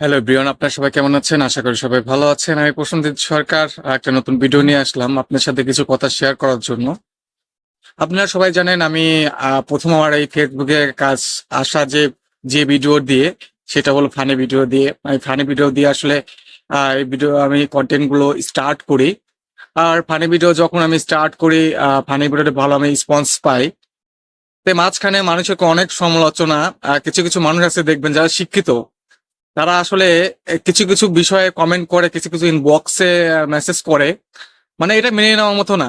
Hello Brian আপনার সবাই কেমন আছেন? আশা করি সবাই ভালো আছেন। আমি প্রসেনজিৎ সরকার একটা নতুন ভিডিও নিয়ে আসলাম আপনার সাথে কিছু কথা শেয়ার করার জন্য। আপনারা সবাই জানেন, আমি প্রথম আমার এই ফেসবুকে কাজ, আসা যে যে ভিডিও দিয়ে, সেটা হলো ফানি ভিডিও দিয়ে। আমি ফানি ভিডিও দিয়ে আসলে এই ভিডিও আমি কন্টেন্টগুলো স্টার্ট করি। আর ফানি ভিডিও যখন আমি স্টার্ট করি ফানি ভিডিওতে ভালো আমি রেসপন্স পাই। তো মাঝখানে মানুষের অনেক সমালোচনা কিছু কিছু মানুষ আছে দেখবেন যারা শিক্ষিত। তারা আসলে কিছু কিছু বিষয়ে কমেন্ট করে, কিছু কিছু ইনবক্সে মেসেজ করে। মানে এটা মেনে নেওয়ার মতো না,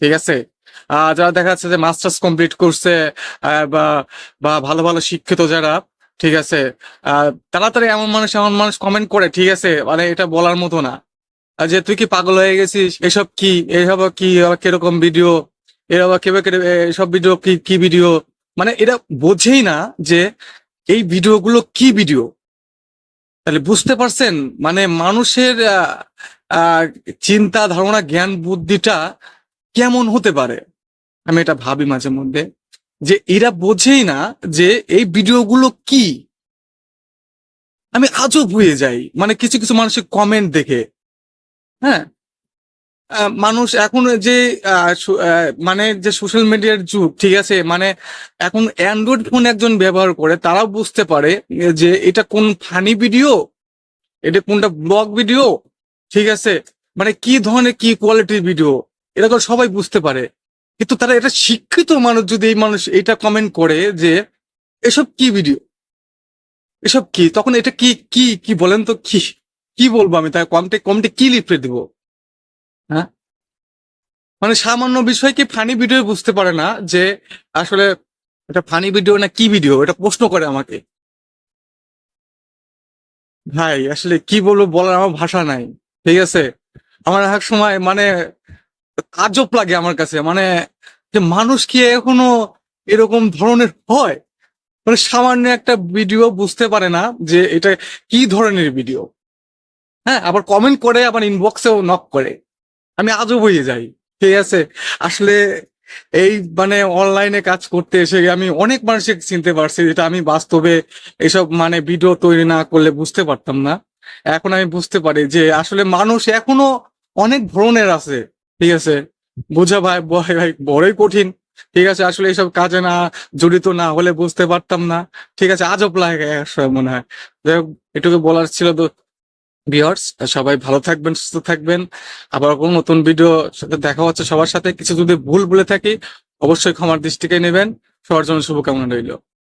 ঠিক আছে? যারা দেখা যাচ্ছে যে মাস্টার্স কমপ্লিট করছে বা বা ভালো ভালো শিক্ষিত যারা, ঠিক আছে? তাড়াতাড়ি এমন মানুষ এমন মানুষ কমেন্ট করে, ঠিক আছে? মানে এটা বলার মতো না। যে, তুই কি পাগল হয়ে গেছিস? এসব কি? এসব কি? কীরকম ভিডিও এর কেবে এসব ভিডিও কি কি ভিডিও মানে এটা বোঝেই না যে, এই ভিডিওগুলো কি ভিডিও তাহলে বুঝতে পারছেন? মানে মানুষের চিন্তা, ধারণা, জ্ঞান, বুদ্ধিটা কেমন হতে পারে? আমি এটা ভাবি মাঝে মধ্যে যে এরা বোঝেই না যে এই ভিডিওগুলো কি। আমি আজও ভুয়ে যাই। মানে কিছু কিছু মানুষের কমেন্ট দেখে। হ্যাঁ? মানুষ এখন যে মানে যে সোশ্যাল মিডিয়ার যুগ, ঠিক আছে? মানে এখন অ্যান্ড্রয়েড ফোন একজন ব্যবহার করে, তারাও বুঝতে পারে যে এটা কোন ফানি ভিডিও এটা কোনটা ব্লগ ভিডিও ঠিক আছে? মানে কি ধরনের, কি কোয়ালিটির ভিডিও এটা সবাই বুঝতে পারে। কিন্তু তারা এটা শিক্ষিত মানুষ যদি এই মানুষ এটা কমেন্ট করে যে, এসব কি ভিডিও এসব কি? তখন এটা কি কি কি বলেন তো কি? কি বলব আমি? তাই কমটে কমটে কি লিখে দিব? হ্যাঁ? মানে সামান্য বিষয় কি ফানি ভিডিও বুঝতে পারে না যে আসলে এটা ফানি ভিডিও না কি ভিডিও এটা প্রশ্ন করে আমাকে। ভাই, আসলে কি বলব বলার আমার ভাষা নাই, ঠিক আছে? আমার এক সময় মানে আজব লাগে আমার কাছে মানে যে মানুষ কি এখনও এরকম ধরনের হয়? মানে সামান্য একটা ভিডিও বুঝতে পারে না যে এটা কি ধরনের ভিডিও হ্যাঁ আবার কমেন্ট করে, আবার ইনবক্সেও নক করে। আমি আজব হয়ে যাই, ঠিক আছে? আসলে এই মানে অনলাইনে কাজ করতে এসে আমি অনেক মানুষকে চিনতে পারছি যেটা আমি বাস্তবে এসব মানে ভিডিও তৈরি না করলে বুঝতে পারতাম না। এখন আমি বুঝতে পারি যে আসলে মানুষ এখনও অনেক ধরনের আছে, ঠিক আছে? বোঝা ভাই ভাই ভাই, বড়ই কঠিন, ঠিক আছে? আসলে এইসব কাজে না, জড়িত না হলে বুঝতে পারতাম না, ঠিক আছে? আজব লাগে মনে হয়। যাই হোক, এটুকু বলার ছিল তো। ভিউয়ার্স, সবাই ভালো থাকবেন, সুস্থ থাকবেন। আবার কোনো নতুন ভিডিও সাথে দেখা হচ্ছে সবার সাথে। কিছু যদি ভুল বলে থাকি, অবশ্যই ক্ষমার দৃষ্টিকে নেবেন। সবার জন্য শুভকামনা রইল।